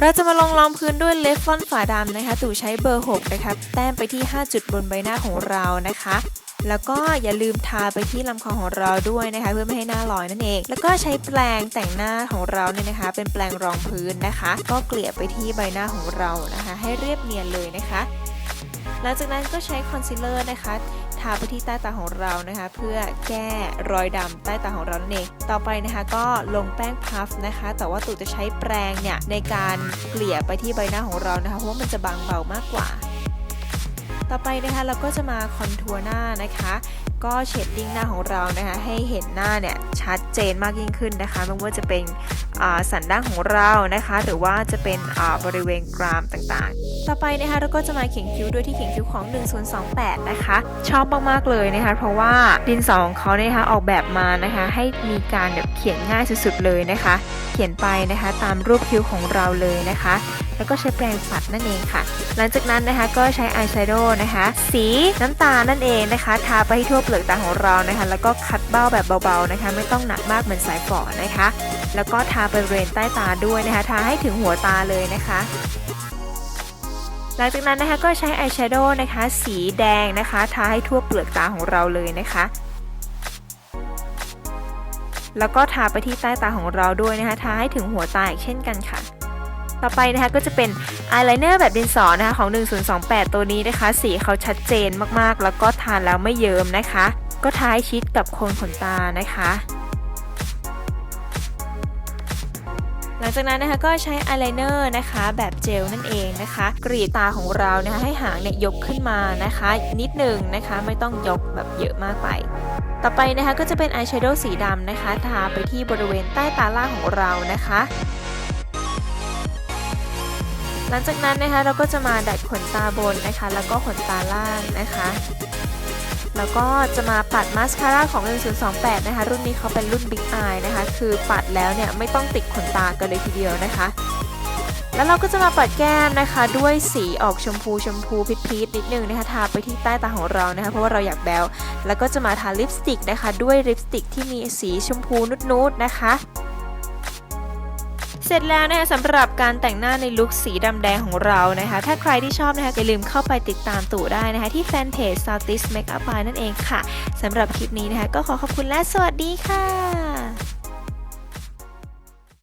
เราจะมาลองรองพื้นด้วยเลฟฟอนฝาดำนะคะตู่ใช้เบอร์ 6 นะคะแต้มไปที่ 5 จุดบนใบหน้าของเรานะคะ แล้วก็อย่าลืมทาไปที่ลำคอของเราด้วยนะคะ เพื่อไม่ให้หน้าลอยนั่นเอง แล้วก็ใช้แปรงแต่งหน้าของเราเนี่ยนะคะ เป็นแปรงรองพื้นนะคะ ก็เกลี่ยไปที่ใบหน้าของเรานะคะ ให้เรียบเนียนเลยนะคะ หลังจากนั้นก็ใช้คอนซีลเลอร์นะคะ ทาไปที่ใต้ตาของเรานะคะ เพื่อแก้รอยดำใต้ตาของเรานั่นเองต่อไปนะคะก็ลงแป้งพัฟนะคะ แต่ว่าตู่จะใช้แปรงเนี่ยในการเกลี่ยไปที่ใบหน้าของเรานะคะเพราะว่ามันจะบางเบามากกว่า ต่อไปนะคะเราก็จะมาคอนทัวร์หน้านะคะก็เชดดิ้งหน้าของเรานะคะให้เห็นหน้าเนี่ยชัดเจนมากยิ่งขึ้นนะคะไม่ว่าจะเป็นอ่าสันด้านของเรานะคะ หรือว่าจะเป็นอ่าบริเวณกรามต่างๆ ต่อไปนะคะเราก็จะมาเขียนคิ้วด้วยที่เขียนคิ้วของ 1028 นะคะ ชอบมากๆเลยนะคะ เพราะว่าดินสอของเขาเนี่ยนะคะออกแบบมานะคะ ให้มีการแบบเขียนง่ายสุดๆเลยนะคะ เขียนไปนะคะตามรูปคิ้วของเราเลยนะคะ แล้วก็ใช้แปรงปัดนั่นเองค่ะ หลังจากนั้นนะคะก็ใช้อายแชโดว์นะคะ สีน้ำตาลนั่นเองนะคะ ทาไปทั่วเปลือกตาของเรานะคะ แล้วก็คัดเบ้าแบบเบาๆนะคะ ไม่ต้องหนักมากเหมือนสายฝอนะคะ แล้วก็ทาไปบริเวณใต้ตาด้วยนะคะ ทาให้ถึงหัวตาเลยนะคะ หลังจากนั้นนะคะก็ใช้อายแชโดว์นะคะ สีแดงนะคะทาให้ทั่วเปลือกตาของเราเลยนะคะ แล้วก็ทาไปที่ใต้ตาของเราด้วยนะคะ ทาให้ถึงหัวตาอีกเช่นกันค่ะ ต่อไปนะคะก็จะเป็นอายไลเนอร์แบบดินสอนะคะของ 1028 ตัวนี้นะคะ สีเขาชัดเจนมากๆ แล้วก็ทานแล้วไม่เยิ้มนะคะ ก็ทาให้ชิดกับโคนขนตานะคะ หลังจากนั้นนะคะก็ใช้อายไลเนอร์นะคะ แบบเจลนั่นเองนะคะ กรีดตาของเรานะคะให้หางเนี่ยยกขึ้นมานะคะ นิดหนึ่งนะคะไม่ต้องยกแบบเยอะมากไป ต่อไปนะคะก็จะเป็นอายแชโดว์สีดำนะคะ ทาไปที่บริเวณใต้ตาล่างของเรานะคะหลังจากนั้นนะคะเราก็จะมาดัดขนตาบนนะคะ แล้วก็ขนตาล่างนะคะ แล้วก็จะมาปัดมาสคาร่าของ 1028 นะคะ รุ่นนี้เขาเป็นรุ่น Big Eye นะคะ คือปัดแล้วเนี่ยไม่ต้องติดขนตากันเลยทีเดียวนะคะ แล้วเราก็จะมาปัดแก้มนะคะ ด้วยสีออกชมพูชมพูพีชๆนิดนึงนะคะ ทาไปที่ใต้ตาของเรานะคะ เพราะว่าเราอยากแบวแล้วก็จะมาทาลิปสติกนะคะ ด้วยลิปสติกที่มีสีชมพูนุดๆนะคะ เสร็จแล้วนะคะสำหรับการแต่งหน้าในลุคสีดำแดงของเรานะคะ ถ้าใครที่ชอบนะคะอย่าลืมเข้าไปติดตามตู่ได้นะคะ ที่แฟนเพจ Southeast Makeup By นั่นเองค่ะสำหรับคลิปนี้นะคะ ก็ขอขอบคุณและสวัสดีค่ะ